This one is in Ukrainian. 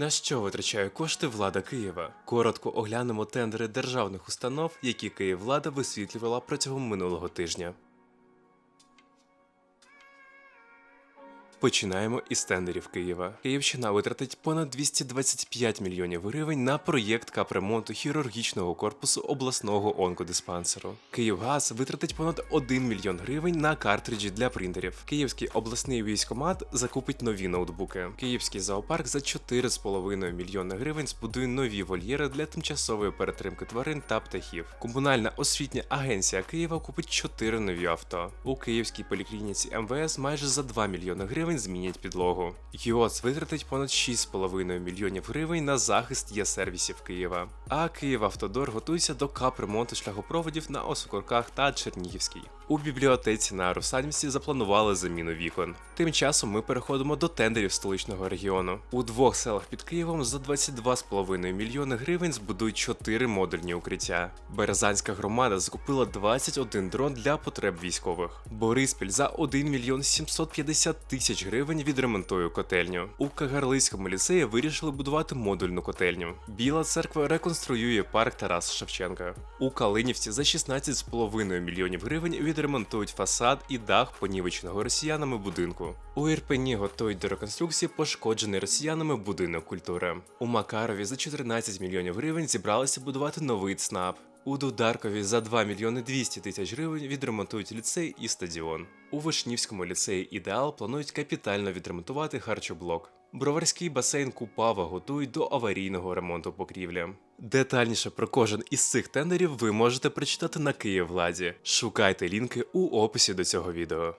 На що витрачає кошти влада Києва? Коротко оглянемо тендери державних установ, які Київвлада висвітлювала протягом минулого тижня. Починаємо із тендерів Києва. Київщина витратить понад 225 мільйонів гривень на проєкт капремонту хірургічного корпусу обласного онкодиспансеру. Київгаз витратить понад 1 мільйон гривень на картриджі для принтерів. Київський обласний військомат закупить нові ноутбуки. Київський зоопарк за 4,5 мільйони гривень збудує нові вольєри для тимчасової перетримки тварин та птахів. Комунальна освітня агенція Києва купить 4 нові авто. У київській поліклініці МВС майже за 2 мільйони гривень змінять підлогу. ЮОЦ витратить понад 6,5 мільйонів гривень на захист є-сервісів Києва. А Київавтодор готується до капремонту шляхопроводів на Осокорках та Чернігівській. У бібліотеці на Русанівці запланували заміну вікон. Тим часом ми переходимо до тендерів столичного регіону. У двох селах під Києвом за 22,5 мільйони гривень збудують 4 модульні укриття. Березанська громада закупила 21 дрон для потреб військових. Бориспіль за 1 мільйон 750 тисяч гривень відремонтує котельню. У Кагарлицькому ліцеї вирішили будувати модульну котельню. Біла церква реконструює парк Тарас Шевченка. У Калинівці за 16,5 мільйонів гривень відремонтують фасад і дах понівеченого росіянами будинку. У Ірпені готують до реконструкції пошкоджений росіянами будинок культури. У Макарові за 14 мільйонів гривень зібралися будувати новий ЦНАП. У Дударкові за 2 мільйони 200 тисяч гривень відремонтують ліцей і стадіон. У Вишнівському ліцеї Ідеал планують капітально відремонтувати харчоблок. Броварський басейн Купава готують до аварійного ремонту покрівлі. Детальніше про кожен із цих тендерів ви можете прочитати на Київвладі. Шукайте лінки у описі до цього відео.